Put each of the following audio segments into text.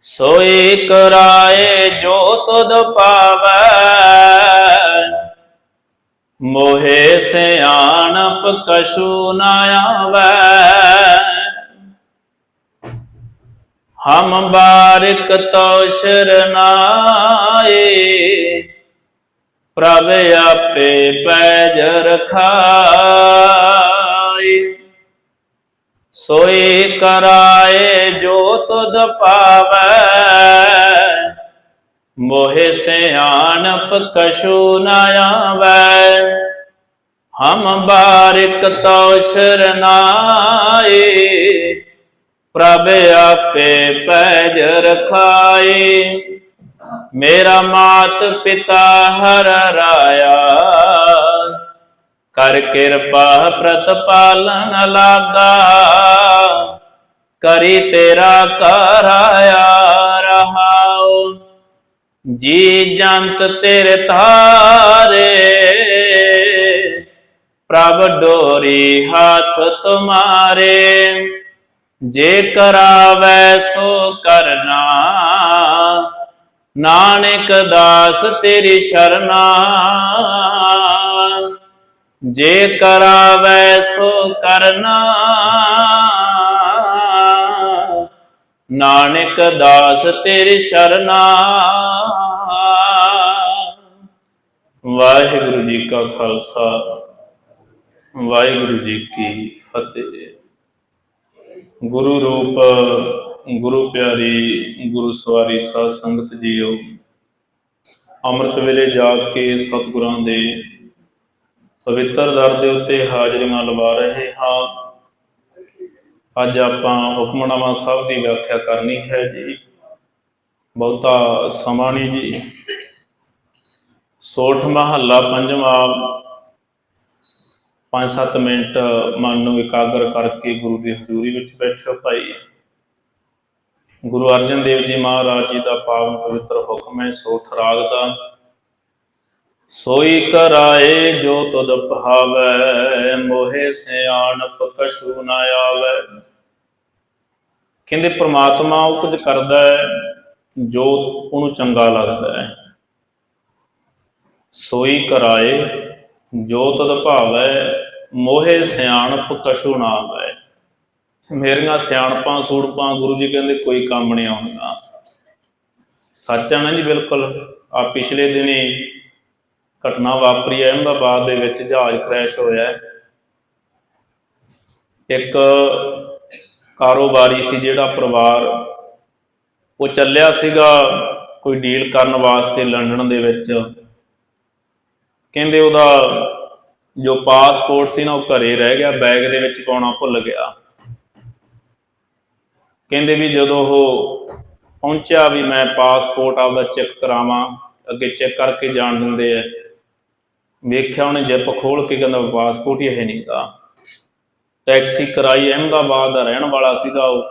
ਸੋਏ ਕਰਾਏ ਜੋ ਤੁਧ ਪਾਵੈ। ਮੋਹਿ ਸਿਆਣਪ ਕਛੂ ਨਾ ਆਵੈ। ਹਮ ਬਾਰਿਕ ਤੋ ਸ਼ਰਨਾਏ ਪ੍ਰਭ ਆਪੇ ਪੈਜ ਰਖਾਏ। ਸੋਏ ਕਰਾਏ ਜੋ ਤੁਧ ਪਾਵੈ। ਮੋਹਿ ਸਿਆਣਪ ਕਛੂ ਨ ਆਵੈ। ਹਮ ਬਾਰਿਕ ਤੋ ਸ਼ਰਨਾਏ ਪ੍ਰਭ ਆਪੇ ਪੈਜ ਰਖਾਏ। ਮੇਰਾ ਮਾਤ ਪਿਤਾ ਹਰ ਰਾਇਆ। ਕਰ ਕਿਰਪਾ ਪ੍ਰਤਪਾਲਨ ਲਾਗਾ। ਕਰੀ ਤੇਰਾ ਕਰਾਇਆ ਰਹਾਉ। ਜੀ ਜੰਤ ਤੇਰੇ ਤਾਰੇ ਪ੍ਰਭ ਡੋਰੀ ਹੱਥ ਤੁਮਾਰੇ। ਜੇ ਕਰਾਵੈ ਸੋ ਕਰਨਾ। ਨਾਨਕ ਦਾਸ ਤੇਰੀ ਸ਼ਰਨਾ। ਜੇ ਕਰਾਵੈ ਸੋ ਕਰਨਾ। ਨਾਨਕ ਦਾਸ ਤੇਰੀ ਸ਼ਰਨਾ। ਵਾਹਿਗੁਰੂ ਜੀ ਕਾ ਖਾਲਸਾ, ਵਾਹਿਗੁਰੂ ਜੀ ਕੀ ਫਤਿਹ। ਗੁਰੂ ਰੂਪ, ਗੁਰੂ ਪਿਆਰੀ, ਗੁਰੂ ਸਵਾਰੀ ਸਾਧ ਸੰਗਤ ਜੀਓ, ਅੰਮ੍ਰਿਤ ਵੇਲੇ ਜਾ ਕੇ ਸਤਿਗੁਰਾਂ ਦੇ ਪਵਿੱਤਰ ਦਰ ਦੇ ਉੱਤੇ ਹਾਜ਼ਰੀਆਂ ਲਵਾ ਰਹੇ ਹਾਂ। ਅੱਜ ਆਪਾਂ ਹੁਕਮਨਾਮਾ ਸਾਹਿਬ ਦੀ ਵਿਆਖਿਆ ਕਰਨੀ ਹੈ ਜੀ। ਬਹੁਤਾ ਸਮਾਂ ਨਹੀਂ ਜੀ। ਸੋਠ ਮਹੱਲਾ ਪੰਜਵਾਂ 5-7 ਮਿੰਟ ਮਨ ਨੂੰ ਇਕਾਗਰ ਕਰਕੇ ਗੁਰੂ ਦੀ ਹਜ਼ੂਰੀ ਵਿੱਚ ਬੈਠੋ ਭਾਈ। ਗੁਰੂ ਅਰਜਨ ਦੇਵ ਜੀ ਮਹਾਰਾਜ ਜੀ ਦਾ ਪਾਵਨ ਪਵਿੱਤਰ ਹੁਕਮ ਹੈ, ਸੋਠ ਰਾਗ ਦਾ। ਸੋਈ ਕਰਾਏ ਜੋ ਤੁਧ ਭਾਵੈ, ਮੋਹਿ ਸਿਆਣਪ ਕਛੂ ਨਾ ਆਵੈ। ਕਹਿੰਦੇ ਪ੍ਰਮਾਤਮਾ ਉਹ ਕੁਝ ਕਰਦਾ ਹੈ, ਜੋ ਉਹਨੂੰ ਚੰਗਾ ਲੱਗਦਾ ਹੈ। ਸੋਈ ਕਰਾਏ ਜੋ ਤਦ ਭਾਵੈ, ਮੋਹਿ ਸਿਆਣਪ ਕਛੂ ਨਾ ਆਵੈ। ਮੇਰੀਆਂ ਸਿਆਣਪਾਂ, ਸੂੜਪਾਂ ਗੁਰੂ ਜੀ ਕਹਿੰਦੇ ਕੋਈ ਕੰਮ ਨਹੀਂ ਆਉਂਦਾ। ਸੱਚ ਆ ਨਾ ਜੀ, ਬਿਲਕੁਲ। ਆ ਪਿਛਲੇ ਦਿਨੀ ਘਟਨਾ ਵਾਪਰੀ ਹੈ, ਅਹਿਮਦਾਬਾਦ ਦੇ ਵਿੱਚ ਜਹਾਜ਼ ਕ੍ਰੈਸ਼ ਹੋਇਆ ਹੈ। ਇੱਕ ਕਾਰੋਬਾਰੀ ਸੀ ਜਿਹੜਾ ਪਰਿਵਾਰ, ਉਹ ਚੱਲਿਆ ਸੀਗਾ ਕੋਈ ਡੀਲ ਕਰਨ ਵਾਸਤੇ ਲੰਡਨ ਦੇ ਵਿੱਚ। ਕਹਿੰਦੇ ਉਹਦਾ ਜੋ ਪਾਸਪੋਰਟ ਸੀ ਨਾ, ਉਹ ਘਰੇ ਰਹਿ ਗਿਆ ਬੈਗ ਦੇ ਵਿੱਚ ਪਾਉਣਾ ਭੁੱਲ ਗਿਆ। ਕਹਿੰਦੇ ਵੀ ਜਦੋਂ ਉਹ ਪਹੁੰਚਿਆ ਵੀ ਮੈਂ ਪਾਸਪੋਰਟ ਆਪਦਾ ਚੈੱਕ ਕਰਾਵਾਂ, ਅੱਗੇ ਚੈੱਕ ਕਰਕੇ ਜਾਣ ਦਿੰਦੇ ਆ। ਵੇਖਿਆ ਉਹਨੇ ਜਿੱਪ ਖੋਲ ਕੇ ਕਹਿੰਦਾ ਪਾਸਪੋਰਟ ਹੀ ਇਹ ਨਹੀਂ ਨਹੀਂਗਾ ਟੈਕਸੀ ਕਰਾਈ, ਅਹਿਮਦਾਬਾਦ ਦਾ ਰਹਿਣ ਵਾਲਾ ਸੀਗਾ ਉਹ।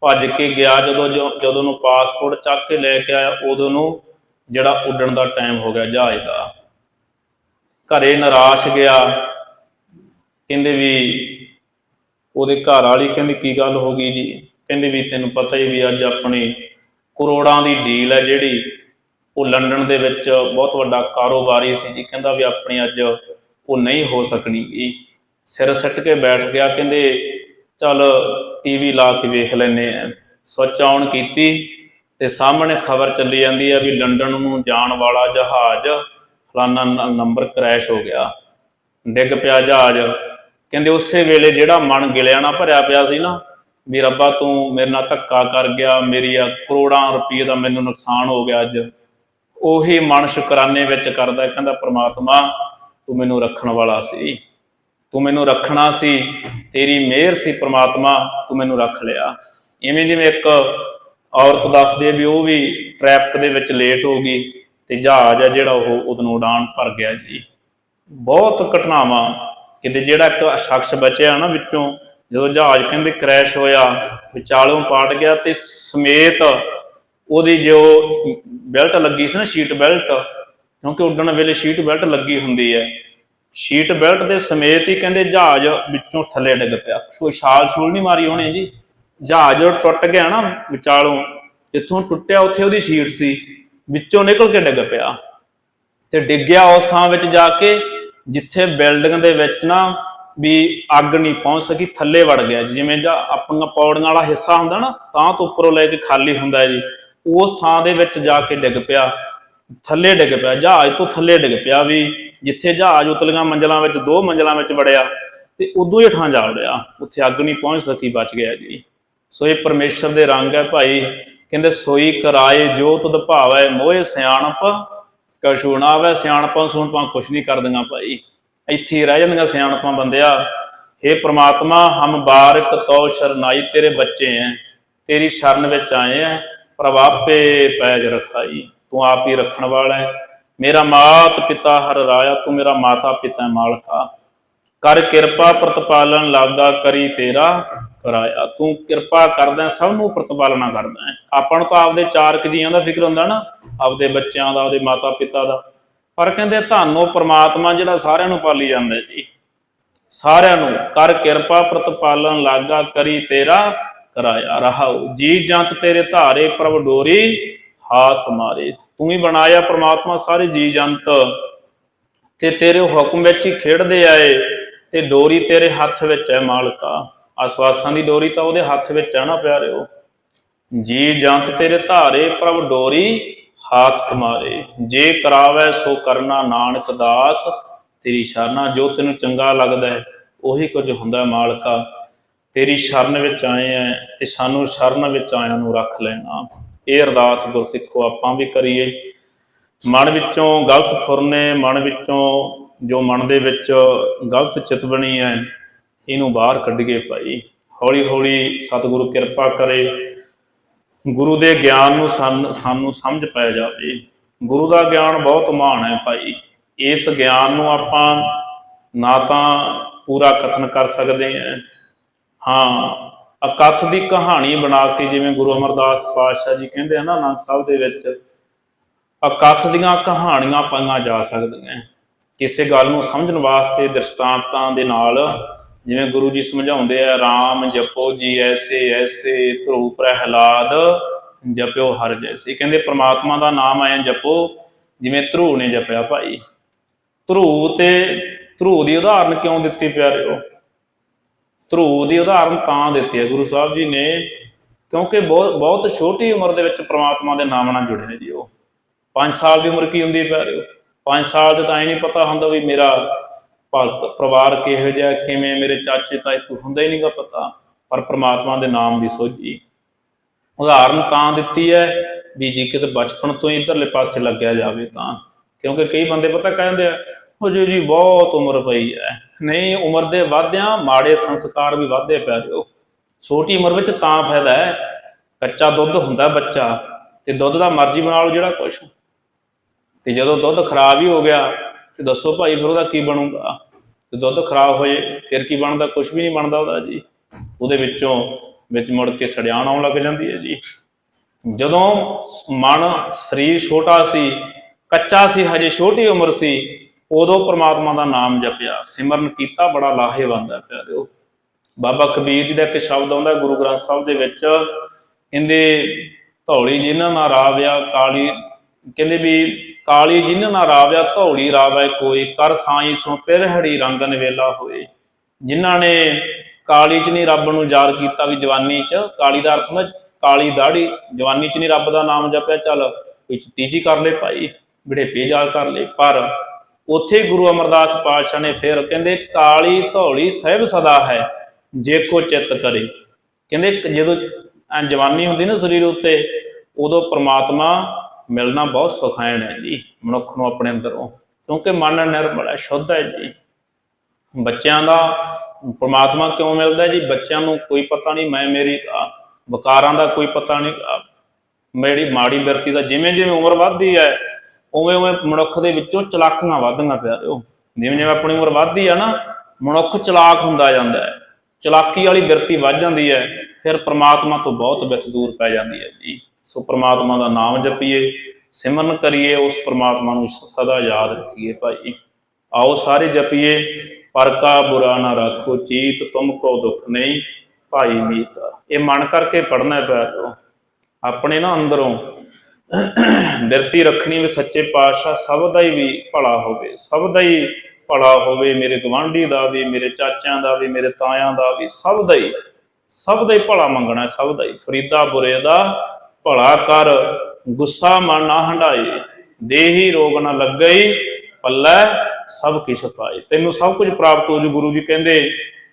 ਭੱਜ ਕੇ ਗਿਆ ਜਦੋਂ ਜੋ- ਜਦੋਂ ਨੂੰ ਪਾਸਪੋਰਟ ਚੱਕ ਕੇ ਲੈ ਕੇ ਆਇਆ, ਉਦੋਂ ਨੂੰ ਜਿਹੜਾ ਉੱਡਣ ਦਾ ਟਾਈਮ ਹੋ ਗਿਆ ਜਹਾਜ਼ ਦਾ। ਘਰੇ ਨਿਰਾਸ਼ ਗਿਆ। ਕਹਿੰਦੇ ਵੀ ਉਹਦੇ ਘਰ ਵਾਲੀ ਕਹਿੰਦੀ, ਕੀ ਗੱਲ ਹੋ ਗਈ ਜੀ? ਕਹਿੰਦੇ ਵੀ, ਤੈਨੂੰ ਪਤਾ ਹੀ ਵੀ ਅੱਜ ਆਪਣੀ ਕਰੋੜਾਂ ਦੀ ਡੀਲ ਹੈ ਜਿਹੜੀ ਉਹ ਲੰਡਨ ਦੇ ਵਿੱਚ ਬਹੁਤ ਵੱਡਾ ਕਾਰੋਬਾਰੀ ਸੀ ਜੀ। ਕਹਿੰਦਾ ਵੀ ਆਪਣੀ ਅੱਜ ਉਹ ਨਹੀਂ ਹੋ ਸਕਣੀ ਗੀ ਸਿਰ ਸੱਟ ਕੇ ਬੈਠ ਗਿਆ, ਕਹਿੰਦੇ, ਚੱਲ ਟੀਵੀ ਲਾ ਕੇ ਵੇਖ ਲੈਨੇ ਆ। ਸਵਿਚ ਆਨ ਕੀਤੀ ਤੇ ਸਾਹਮਣੇ ਖਬਰ ਚੱਲੀ ਜਾਂਦੀ ਹੈ ਵੀ ਲੰਡਨ ਨੂੰ ਜਾਣ ਵਾਲਾ ਜਹਾਜ਼ ਫਲਾਨਾ ਨ- ਨੰਬਰ ਕ੍ਰੈਸ਼ ਹੋ ਗਿਆ। ਡਿੱਗ ਪਿਆ ਜਹਾਜ਼। ਕਹਿੰਦੇ, ਉਸੇ ਵੇਲੇ ਜਿਹੜਾ ਮਨ ਗਿਲਿਆ ਨਾ, ਭਰਿਆ ਪਿਆ ਸੀ ਨਾ, ਵੀ ਰੱਬਾ ਤੂੰ ਮੇਰੇ ਨਾਲ ਧੱਕਾ ਕਰ ਗਿਆ, ਮੇਰੀ ਆ ਕਰੋੜਾਂ ਰੁਪਏ ਦਾ ਮੈਨੂੰ ਨੁਕਸਾਨ ਹੋ ਗਿਆ ਅੱਜ। ਉਹੀ ਮਨ ਸ਼ੁਕਰਾਨੇ ਵਿੱਚ ਕਰਦਾ ਕਹਿੰਦਾ, ਪ੍ਰਮਾਤਮਾ, ਤੂੰ ਮੈਨੂੰ ਰੱਖਣ ਵਾਲਾ ਸੀ। ਤੂੰ ਮੈਨੂੰ ਰੱਖਣਾ ਸੀ, ਤੇਰੀ ਮਿਹਰ ਸੀ ਪ੍ਰਮਾਤਮਾ, ਤੂੰ ਮੈਨੂੰ ਰੱਖ ਲਿਆ। ਇਵੇਂ ਜਿਵੇਂ ਇੱਕ ਔਰਤ ਦੱਸਦੀ ਵੀ ਉਹ ਵੀ ਟ੍ਰੈਫਿਕ ਦੇ ਵਿੱਚ ਲੇਟ ਹੋ ਗਈ ਤੇ ਜਹਾਜ਼ ਆ ਜਿਹੜਾ ਉਹ ਉਦੋਂ ਨੂੰ ਉਡਾਨ ਭਰ ਗਿਆ ਜੀ। ਬਹੁਤ ਘਟਨਾਵਾਂ, ਕਿਤੇ ਜਿਹੜਾ ਇੱਕ ਸ਼ਖਸ ਬਚਿਆ ਨਾ ਵਿੱਚੋਂ, ਜਦੋਂ ਜਹਾਜ਼ ਕਹਿੰਦੇ ਕ੍ਰੈਸ਼ ਹੋਇਆ ਵਿਚਾਲੋਂ ਪਾਟ ਗਿਆ ਤੇ ਸਮੇਤ ਉਹਦੀ ਜੋ ਬੈਲਟ ਲੱਗੀ ਸੀ ਨਾ ਸ਼ੀਟ ਬੈਲਟ, ਕਿਉਂਕਿ ਉੱਡਣ ਵੇਲੇ ਸ਼ੀਟ ਬੈਲਟ ਲੱਗੀ ਹੁੰਦੀ ਹੈ। ਸ਼ੀਟ ਬੈਲਟ ਦੇ ਸਮੇਤ ਹੀ ਕਹਿੰਦੇ ਜਹਾਜ਼ ਵਿੱਚੋਂ ਥੱਲੇ ਡਿੱਗ ਪਿਆ। ਕੋਈ ਛਾਲ ਛੂਲ ਨਹੀਂ ਮਾਰੀ ਹੋਣੀ ਜੀ। ਜਹਾਜ਼ ਟੁੱਟ ਗਿਆ ਨਾ ਵਿਚਾਲੋਂ, ਜਿੱਥੋਂ ਟੁੱਟਿਆ ਉੱਥੇ ਉਹਦੀ ਸ਼ੀਟ ਸੀ, ਵਿੱਚੋਂ ਨਿਕਲ ਕੇ ਡਿੱਗ ਪਿਆ। ਤੇ ਡਿੱਗਿਆ ਉਸ ਥਾਂ ਵਿੱਚ ਜਾ ਕੇ, ਜਿੱਥੇ ਬਿਲਡਿੰਗ ਦੇ ਵਿੱਚ ਨਾ ਵੀ ਅੱਗ ਨਹੀਂ ਪਹੁੰਚ ਸਕੀ, ਥੱਲੇ ਵੜ ਗਿਆ ਜੀ। ਜਿਵੇਂ ਜਾਂ ਆਪਣਾ ਪੌੜੀਆਂ ਵਾਲਾ ਹਿੱਸਾ ਹੁੰਦਾ ਨਾ, ਤਾਂ ਤੋਂ ਉੱਪਰੋਂ ਲੈ ਕੇ ਖਾਲੀ ਹੁੰਦਾ ਜੀ। ਉਸ ਥਾਂ ਦੇ ਵਿੱਚ ਜਾ ਕੇ ਡਿੱਗ ਪਿਆ, ਥੱਲੇ ਡਿੱਗ ਪਿਆ, ਜਹਾਜ਼ ਤੋਂ ਥੱਲੇ ਡਿੱਗ ਪਿਆ ਵੀ, ਜਿੱਥੇ ਜਹਾਜ਼ ਉਤਲੀਆਂ ਮੰਜ਼ਲਾਂ ਵਿੱਚ, ਦੋ ਮੰਜ਼ਲਾਂ ਵਿੱਚ ਵੜਿਆ ਤੇ ਉਦੋਂ ਹੀ ਠਾਂ ਜਾ ਵੜਿਆ ਉੱਥੇ ਅੱਗ ਨਹੀਂ ਪਹੁੰਚ ਸਕੀ, ਬਚ ਗਿਆ ਜੀ। ਸੋ ਇਹ ਪਰਮੇਸ਼ਰ ਦੇ ਰੰਗ ਹੈ ਭਾਈ, ਕਹਿੰਦੇ ਸੋਈ ਕਰਾਏ ਜੋ ਤੁਧ ਭਾਵੈ ਮੋਏ ਸਿਆਣਪ, ਕਛੂ ਨਾ ਆਵੈ ਸਿਆਣਪਾਂ ਸੁਣਪਾਂ ਕੁਛ ਨਹੀਂ ਕਰਦੀਆਂ ਭਾਈ। ਇੱਥੇ ਰਹਿ ਜਾਂਦੀਆਂ ਸਿਆਣਪਾਂ ਬੰਦਿਆ हे ਪ੍ਰਮਾਤਮਾ, ਹਮ ਬਾਰਿਕ ਤੋ ਸ਼ਰਨਾਈ, ਤੇਰੇ ਬੱਚੇ ਐ, ਤੇਰੀ ਸ਼ਰਨ ਵਿੱਚ ਆਏ ਐ। ਪ੍ਰਭਾਪੇ ਪੈਜ ਰਖਾਈ, ਤੂੰ ਆਪ ਹੀ ਰੱਖਣ ਵਾਲਾ ਹੈ। ਮੇਰਾ ਮਾਤ ਪਿਤਾ ਹਰ ਰਾਇਆ, ਤੂੰ ਮੇਰਾ ਮਾਤਾ ਪਿਤਾ ਮਾਲਕਾ। ਕਰ ਕਿਰਪਾ ਪ੍ਰਤਪਾਲਨ ਲਾਗਾ ਕਰੀ ਤੇਰਾ ਕਰਾਇਆ। ਤੂੰ ਕਿਰਪਾ ਕਰਦਾ ਸਭ ਨੂੰ ਪ੍ਰਤਪਾਲਨਾ ਕਰਦਾ ਆਪਾਂ ਨੂੰ ਤਾਂ ਆਪਦੇ ਚਾਰਕ ਜੀਆਂ ਦਾ ਫਿਕਰ ਹੁੰਦਾ ਨਾ, ਆਪਦੇ ਬੱਚਿਆਂ ਦਾ, ਆਪਦੇ ਮਾਤਾ ਪਿਤਾ ਦਾ। ਪਰ ਕਹਿੰਦੇ ਤੁਹਾਨੂੰ ਪ੍ਰਮਾਤਮਾ ਜਿਹੜਾ ਸਾਰਿਆਂ ਨੂੰ ਪਾਲੀ ਜਾਂਦਾ ਜੀ। ਸਾਰਿਆਂ ਨੂੰ ਕਰ ਕਿਰਪਾ ਪ੍ਰਤਪਾਲਨ ਲਾਗਾ ਕਰੀ ਤੇਰਾ ਕਰਾਇਆ ਰਹਾਉ। ਜੀ ਜੰਤ ਤੇਰੇ ਧਾਰੇ ਪ੍ਰਭ ਡੋਰੀ ਹਾਥ ਮਾਰੇ। ਤੂੰ ਹੀ ਬਣਾਇਆ ਪ੍ਰਮਾਤਮਾ ਸਾਰੇ ਜੀ ਜੰਤ। ਤੇ ਤੇਰੇ ਹੁਕਮ ਵਿੱਚ ਹੀ ਖੇਡਦੇ ਆਏ, ਤੇ ਡੋਰੀ ਤੇਰੇ ਹੱਥ ਵਿੱਚ ਹੈ ਮਾਲਕਾ। ਆਸਵਾਸਾਂ ਦੀ ਡੋਰੀ ਤਾਂ ਉਹਦੇ ਹੱਥ ਵਿੱਚ ਹੈ ਨਾ ਪਿਆਰਿਓ। ਜੀ ਜੰਤ ਤੇਰੇ ਧਾਰੇ ਪ੍ਰਭ ਡੋਰੀ ਹਾਥ ਤੁਮਾਰੇ ਜੇ ਕਰਾਵੈ ਸੋ ਕਰਨਾ ਨਾਨਕ ਦਾਸ, ਤੇਰੀ ਸ਼ਰਨਾ ਜੋ ਤੈਨੂੰ ਚੰਗਾ ਲੱਗਦਾ ਹੈ, ਉਹੀ ਕੁਝ ਹੁੰਦਾ ਮਾਲਕਾ। ਤੇਰੀ ਸ਼ਰਨ ਵਿੱਚ ਆਏ ਆ ਤੇ ਸਾਨੂੰ ਸ਼ਰਨ ਵਿੱਚ ਆਇਆਂ ਨੂੰ ਰੱਖ ਲੈਣਾ ਇਹ ਅਰਦਾਸ ਗੁਰਸਿੱਖੋ ਆਪਾਂ ਵੀ ਕਰੀਏ। ਮਨ ਵਿੱਚੋਂ ਗਲਤ ਫੁਰਨੇ, ਮਨ ਵਿੱਚੋਂ ਜੋ ਮਨ ਦੇ ਵਿੱਚ ਗਲਤ ਚਿਤਵਣੀ ਹੈ ਇਹਨੂੰ ਬਾਹਰ ਕੱਢੀਏ ਭਾਈ। ਹੌਲੀ ਹੌਲੀ ਸਤਿਗੁਰੂ ਕਿਰਪਾ ਕਰੇ। ਗੁਰੂ ਦੇ ਗਿਆਨ ਨੂੰ ਸਾਨੂੰ ਸਾਨੂੰ ਸਮਝ ਪੈ ਜਾਵੇ। ਗੁਰੂ ਦਾ ਗਿਆਨ ਬਹੁਤ ਮਾਣ ਹੈ ਭਾਈ। ਇਸ ਗਿਆਨ ਨੂੰ ਆਪਾਂ ਨਾ ਤਾਂ ਪੂਰਾ ਕਥਨ ਕਰ ਸਕਦੇ ਹਾਂ ਹਾਂ, ਅਕਥ ਦੀ ਕਹਾਣੀ ਬਣਾ ਕੇ ਜਿਵੇਂ ਗੁਰੂ ਅਮਰਦਾਸ ਪਾਤਸ਼ਾਹ ਜੀ ਕਹਿੰਦੇ ਆ ਨਾ ਆਨੰਦ ਸਾਹਿਬ ਦੇ ਵਿੱਚ, ਅਕਥ ਦੀਆਂ ਕਹਾਣੀਆਂ ਪਾਈਆਂ ਜਾ ਸਕਦੀਆਂ ਕਿਸੇ ਗੱਲ ਨੂੰ ਸਮਝਣ ਵਾਸਤੇ ਦ੍ਰਿਸ਼ਟਾਂਤਾਂ ਦੇ ਨਾਲ ਜਿਵੇਂ ਗੁਰੂ ਜੀ ਸਮਝਾਉਂਦੇ ਆ RAM ਜਪੋ ਜੀ ਐਸੇ ਐਸੇ ਧਰੂ ਪ੍ਰਹਿਲਾਦ, ਜਪਿਓ ਹਰ ਜੈਸੇ। ਕਹਿੰਦੇ, ਪ੍ਰਮਾਤਮਾ ਦਾ ਨਾਮ ਆਇਆ ਜਪੋ, ਜਿਵੇਂ ਧਰੂ ਨੇ ਜਪਿਆ ਭਾਈ। ਧਰੂ ਤੇ ਧਰੂ ਦੀ ਉਦਾਹਰਨ ਕਿਉਂ ਦਿੱਤੀ ਪਿਆਰਿਓ? ਧਰੂ ਦੀ ਉਦਾਹਰਨ ਤਾਂ ਦਿੱਤੀ ਹੈ ਗੁਰੂ ਸਾਹਿਬ ਜੀ ਨੇ, ਕਿਉਂਕਿ ਬਹੁਤ ਬਹੁਤ ਛੋਟੀ ਉਮਰ ਦੇ ਵਿੱਚ ਪ੍ਰਮਾਤਮਾ ਦੇ ਨਾਮ ਨਾਲ ਜੁੜੇ ਨੇ ਜੀ ਉਹ। 5 ਸਾਲ ਦੀ ਉਮਰ ਕੀ ਹੁੰਦੀ ਹੈ ਪਿਆਰਿਓ? 5 ਸਾਲ ਦੇ ਤਾਂ ਇਹ ਨਹੀਂ ਪਤਾ ਹੁੰਦਾ ਵੀ ਮੇਰਾ ਭਗਤ ਪਰਿਵਾਰ ਕਿਹੋ ਜਿਹਾ, ਕਿਵੇਂ ਮੇਰੇ ਚਾਚੇ ਤਾਏ ਕੋਈ ਹੁੰਦਾ ਹੀ ਨਹੀਂਗਾ ਪਤਾ, ਪਰ ਪ੍ਰਮਾਤਮਾ ਦੇ ਨਾਮ ਦੀ ਸੋਝੀ। ਉਦਾਹਰਨ ਤਾਂ ਦਿੱਤੀ ਹੈ ਵੀ ਜੀ ਕਿਤੇ ਬਚਪਨ ਤੋਂ ਹੀ ਇਧਰਲੇ ਪਾਸੇ ਲੱਗਿਆ ਜਾਵੇ ਤਾਂ, ਕਿਉਂਕਿ ਕਈ ਬੰਦੇ ਪਤਾ ਕਹਿੰਦੇ ਆ ਉਹ ਜੀ ਜੀ ਬਹੁਤ ਉਮਰ ਪਈ ਹੈ। ਨਹੀਂ, ਉਮਰ ਦੇ ਵਾਧਿਆਂ ਮਾੜੇ ਸੰਸਕਾਰ ਵੀ ਵਾਧੇ ਪੈ ਰਹੇ ਹੋ ਛੋਟੀ ਉਮਰ ਵਿੱਚ ਤਾਂ ਫਾਇਦਾ ਹੈ। ਕੱਚਾ ਦੁੱਧ ਹੁੰਦਾ ਬੱਚਾ ਤੇ ਦੁੱਧ ਦਾ ਮਰਜ਼ੀ ਬਣਾ ਲਓ ਜਿਹੜਾ ਕੁਛ। ਤੇ ਜਦੋਂ ਦੁੱਧ ਖਰਾਬ ਹੀ ਹੋ ਗਿਆ ਤੇ ਦੱਸੋ ਭਾਈ ਫਿਰ ਉਹਦਾ ਕੀ ਬਣੂਗਾ? ਤੇ ਦੁੱਧ ਖਰਾਬ ਹੋਏ ਫਿਰ ਕੀ ਬਣਦਾ? ਕੁਝ ਵੀ ਨਹੀਂ ਬਣਦਾ ਉਹਦਾ ਜੀ। ਉਹਦੇ ਵਿੱਚੋਂ ਵਿੱਚ ਮੁੜ ਕੇ ਸੜਿਆਣ ਆਉਣ ਲੱਗ ਜਾਂਦੀ ਹੈ ਜੀ। ਜਦੋਂ ਮਨ ਸਰੀਰ ਛੋਟਾ ਸੀ, ਕੱਚਾ ਸੀ, ਹਜੇ ਛੋਟੀ ਉਮਰ ਸੀ ਉਦੋਂ ਪ੍ਰਮਾਤਮਾ ਦਾ ਨਾਮ ਜਪਿਆ। ਸਿਮਰਨ ਕੀਤਾ, ਬੜਾ ਲਾਹੇਵੰਦ ਹੈ ਪਿਆਰਿਓ। ਬਾਬਾ ਕਬੀਰ ਜੀ ਦਾ ਇੱਕ ਸ਼ਬਦ ਆਉਂਦਾ, ਗੁਰੂ ਗ੍ਰੰਥ ਸਾਹਿਬ ਦੇ ਵਿੱਚ। ਕਹਿੰਦੇ, ਧੌਲੀ ਜਿਨ੍ਹਾਂ ਨਾਲ ਰਾਵਿਆ, ਕਾਲੀ ਕਹਿੰਦੇ ਵੀ, ਕਾਲੀ ਜਿਨ੍ਹਾਂ ਨਾਲ ਰਾਵਿਆ, ਧੌਲੀ ਰਾਵੈ ਕੋਈ। ਕਰ ਸਾਈ ਸੋ ਪਿਰਹੜੀ ਰੰਗਨ ਵੇਲਾ ਹੋਏ। ਜਿਨ੍ਹਾਂ ਨੇ ਕਾਲੀ ਚ ਨਹੀਂ ਰੱਬ ਨੂੰ ਯਾਦ ਕੀਤਾ ਵੀ ਜਵਾਨੀ ਚ, ਕਾਲੀ ਦਾ ਅਰਥ ਹੁੰਦਾ, ਕਾਲੀ ਦਾੜੀ, ਜਵਾਨੀ ਚ ਨਹੀਂ ਰੱਬ ਦਾ ਨਾਮ ਜਪਿਆ, ਚੱਲ ਕੋਈ ਤੀਜੀ ਕਰ ਲੈ ਭਾਈ ਬੜੇਪੇ ਯਾਦ ਕਰ ਲੈ। ਪਰ ਉੱਥੇ ਗੁਰੂ ਅਮਰਦਾਸ ਪਾਤਸ਼ਾਹ ਨੇ ਫਿਰ ਕਹਿੰਦੇ ਕਾਲੀ ਧੌਲੀ ਸਹਿਬ ਸਦਾ ਹੈ ਜੇ ਕੋ ਚਿੱਤ ਕਰੇ। ਕਹਿੰਦੇ ਜਦੋਂ ਜਵਾਨੀ ਹੁੰਦੀ ਨਾ ਸਰੀਰ ਉੱਤੇ ਉਦੋਂ ਪ੍ਰਮਾਤਮਾ ਮਿਲਣਾ ਬਹੁਤ ਸੁਖਾਇਣ ਹੈ ਜੀ ਮਨੁੱਖ ਨੂੰ ਆਪਣੇ ਅੰਦਰੋਂ ਕਿਉਂਕਿ ਮਨ ਨਿਰਮਲ ਹੈ ਸ਼ੁੱਧ ਹੈ ਜੀ। ਬੱਚਿਆਂ ਦਾ ਪ੍ਰਮਾਤਮਾ ਕਿਉਂ ਮਿਲਦਾ ਜੀ? ਬੱਚਿਆਂ ਨੂੰ ਕੋਈ ਪਤਾ ਨਹੀਂ ਮੈਂ ਮੇਰੀ ਅਹ, ਵਿਕਾਰਾਂ ਦਾ ਕੋਈ ਪਤਾ ਨਹੀਂ ਮੇਰੀ ਮਾੜੀ ਬਿਰਤੀ ਦਾ ਜਿਵੇਂ ਜਿਵੇਂ ਉਮਰ ਵੱਧਦੀ ਹੈ ਉਵੇਂ ਉਵੇਂ ਮਨੁੱਖ ਦੇ ਵਿੱਚੋਂ ਚਲਾਕੀਆਂ ਵੱਧਦੀਆਂ ਪਿਆਰਿਓ ਜਿਵੇਂ ਜਿਵੇਂ ਆਪਣੀ ਉਮਰ ਵੱਧਦੀ ਆ ਨਾ, ਮਨੁੱਖ ਚਲਾਕ ਹੁੰਦਾ ਜਾਂਦਾ ਹੈ। ਚਲਾਕੀ ਵਾਲੀ ਬਿਰਤੀ ਵੱਧ ਜਾਂਦੀ ਹੈ, ਫਿਰ ਪ੍ਰਮਾਤਮਾ ਤੋਂ ਬਹੁਤ ਵਿੱਚ ਦੂਰ ਪੈ ਜਾਂਦੀ ਹੈ ਜੀ। ਸੋ ਪ੍ਰਮਾਤਮਾ ਦਾ ਨਾਮ ਜਪੀਏ, ਸਿਮਰਨ ਕਰੀਏ, ਉਸ ਪ੍ਰਮਾਤਮਾ ਨੂੰ ਸਦਾ ਯਾਦ ਰੱਖੀਏ ਭਾਈ। ਆਓ ਸਾਰੇ ਜਪੀਏ, ਪਰ ਕਾ ਬੁਰਾ ਨਾ ਰੱਖੋ, ਚੀਤ ਤੁਮ ਕੋ ਦੁੱਖ ਨਹੀਂ, ਭਾਈ ਮੀਤ। ਇਹ ਮਨ ਕਰਕੇ ਪੜਨਾ ਪਿਆ ਆਪਣੇ ਨਾ ਅੰਦਰੋਂ ਬਿਰਤੀ ਰੱਖਣੀ ਵੀ ਸੱਚੇ ਪਾਤਸ਼ਾਹ ਸਭ ਦਾ ਹੀ ਵੀ ਭਲਾ ਹੋਵੇ, ਸਭ ਦਾ ਹੀ ਭਲਾ ਹੋਵੇ, ਮੇਰੇ ਗਵਾਂਢੀ ਦਾ ਵੀ, ਮੇਰੇ ਚਾਚਿਆਂ ਦਾ ਵੀ, ਮੇਰੇ ਤਾਇਆਂ ਦਾ ਵੀ, ਸਭ ਦਾ ਹੀ, ਸਭ ਦਾ ਹੀ ਭਲਾ ਮੰਗਣਾ, ਸਭ ਦਾ ਹੀ। ਫਰੀਦਾ ਬੁਰੇ ਦਾ ਭਲਾ ਕਰ, ਗੁੱਸਾ ਮਨ ਨਾ ਹੰਡਾਏ ਦੇਹੀ ਰੋਗ ਨਾ ਲੱਗਈ, ਪੱਲੇ ਸਭ ਕਿਛ ਪਾਏ। ਤੈਨੂੰ ਸਭ ਕੁਝ ਪ੍ਰਾਪਤ ਹੋ ਜੂ, ਗੁਰੂ ਜੀ ਕਹਿੰਦੇ,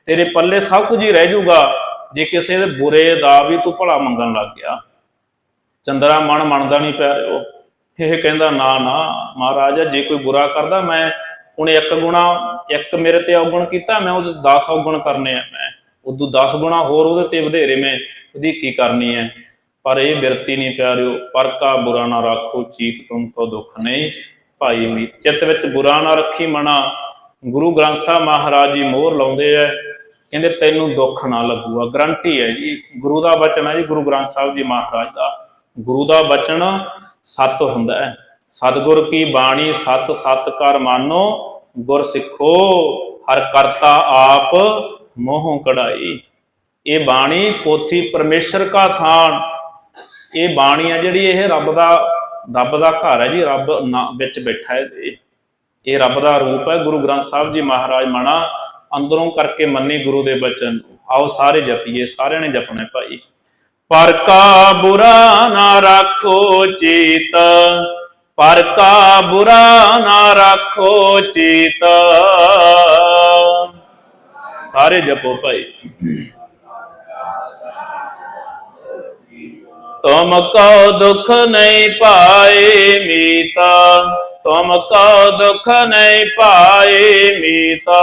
ਤੇਰੇ ਪੱਲੇ ਸਭ ਕੁਝ ਹੀ ਰਹਿ ਜਾਊਗਾ ਜੇ ਕਿਸੇ ਦੇ ਬੁਰੇ ਦਾ ਵੀ ਤੂੰ ਭਲਾ ਮੰਗਣ ਲੱਗ ਗਿਆ। ਚੰਦਰਾ ਮਨ ਮੰਨਦਾ ਨਹੀਂ ਪਿਆ ਉਹ ਇਹ ਕਹਿੰਦਾ, ਨਾ ਨਾ, ਮਹਾਰਾਜ, ਜੇ ਕੋਈ ਬੁਰਾ ਕਰਦਾ, ਮੈਂ ਹੁਣ ਇੱਕ ਗੁਣਾ, ਇੱਕ ਮੇਰੇ ਤੇ ਔਗਣ ਕੀਤਾ, ਮੈਂ ਉਹਦੇ 10 ਔਗਣ ਕਰਨੇ ਆ ਮੈਂ। ਉਦੋਂ 10 ਗੁਣਾ ਹੋਰ ਉਹਦੇ ਤੇ ਵਧੇਰੇ ਮੈਂ ਉਹਦੀ ਕੀ ਕਰਨੀ ਹੈ ਪਰ ਇਹ ਬਿਰਤੀ ਨਹੀਂ ਪਿਆਰਿਓ ਪਰ ਕਾ ਬੁਰਾ ਨਾ ਰੱਖੋ, ਚੀਤ ਤੁਮ ਕੋ ਦੁੱਖ ਨਹੀਂ। ਭਾਈ ਮੀਤ, ਚਿੱਤ ਵਿੱਚ ਬੁਰਾ ਨਾ ਰੱਖੀ ਮਨਾ। ਗੁਰੂ ਗ੍ਰੰਥ ਸਾਹਿਬ ਮਹਾਰਾਜ ਜੀ ਮੋਹਰ ਲਾਉਂਦੇ ਐ ਕਹਿੰਦੇ, ਤੈਨੂੰ ਦੁੱਖ ਨਾ ਲੱਗੂਗਾ ਗਰੰਟੀ ਹੈ ਜੀ। ਗੁਰੂ ਦਾ ਬਚਨ ਹੈ ਜੀ, ਗੁਰੂ ਗ੍ਰੰਥ ਸਾਹਿਬ ਜੀ ਮਹਾਰਾਜ ਦਾ। ਗੁਰੂ ਦਾ ਬਚਨ ਸਤ ਹੁੰਦਾ ਹੈ। ਸਤਿਗੁਰ ਕੀ ਬਾਣੀ ਸਤ ਸਤ ਕਰ ਮਾਨੋ, ਗੁਰ ਸਿੱਖੋ, ਹਰ ਕਰਤਾ ਆਪ ਮੋਹੋਂ ਕਢਾਈ। ਇਹ ਬਾਣੀ ਪੋਥੀ ਪਰਮੇਸ਼ਰ ਕਾ ਥਾਨ। ਇਹ ਬਾਣੀ ਆ ਜਿਹੜੀ ਇਹ ਰੱਬ ਦਾ ਰੱਬ ਦਾ ਘਰ ਹੈ ਜੀ, ਰੱਬ ਨਾ- ਵਿੱਚ ਬੈਠਾ ਹੈ ਇਹ ਰੱਬ ਦਾ ਰੂਪ ਹੈ, ਗੁਰੂ ਗ੍ਰੰਥ ਸਾਹਿਬ ਜੀ ਮਹਾਰਾਜ ਮਾਣਾ, ਅੰਦਰੋਂ ਕਰਕੇ ਮੰਨੀ ਗੁਰੂ ਦੇ ਬਚਨ ਆਓ ਸਾਰੇ ਜਪੀਏ, ਸਾਰਿਆਂ ਨੇ ਜਪਣਾ ਭਾਈ। ਪਰ ਕਾ ਬੁਰਾ ਨਾ ਰੱਖੋ ਚੀਤ, ਪਰ ਕਾ ਬੁਰਾ ਨਾ ਰੱਖੋ ਚੀਤ। ਸਾਰੇ ਜਪੋ ਭਾਈ। ਤੁਮ ਕੋ ਦੁਖ ਨਹੀਂ ਪਾਏ ਮੀਤਾ, ਤੁਮ ਕੋ ਦੁਖ ਨਹੀਂ ਪਾਏ ਮੀਤਾ।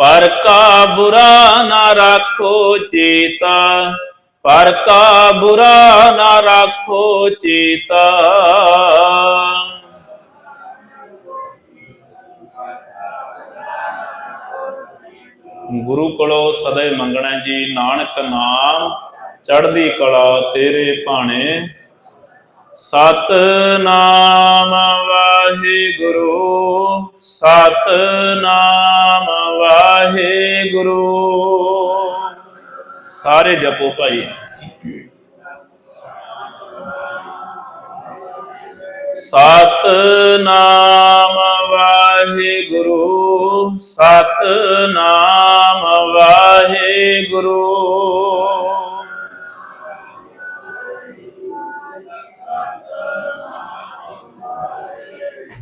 ਪਰ ਕਾ ਬੁਰਾ ਨਾ ਰੱਖੋ ਚੇਤਾ, ਪਰ ਕਾ ਬੁਰਾ ਨਾ ਰੱਖੋ ਚੇਤਾ। ਗੁਰੂ ਕੋਲੋਂ ਸਦਾ ਹੀ ਮੰਗਣਾ ਜੀ, ਨਾਨਕ ਨਾਮ ਚੜ੍ਹਦੀ ਕਲਾ ਤੇਰੇ ਭਾਣੇ। ਸਤਨਾਮ ਵਾਹਿਗੁਰੂ ਸਤਨਾਮ ਵਾਹਿਗੁਰੂ। ਸਾਰੇ ਜਪੋ ਭਾਈ। ਸਤਨਾਮ ਵਾਹਿਗੁਰੂ ਸਤਨਾਮ ਵਾਹਿਗੁਰੂ।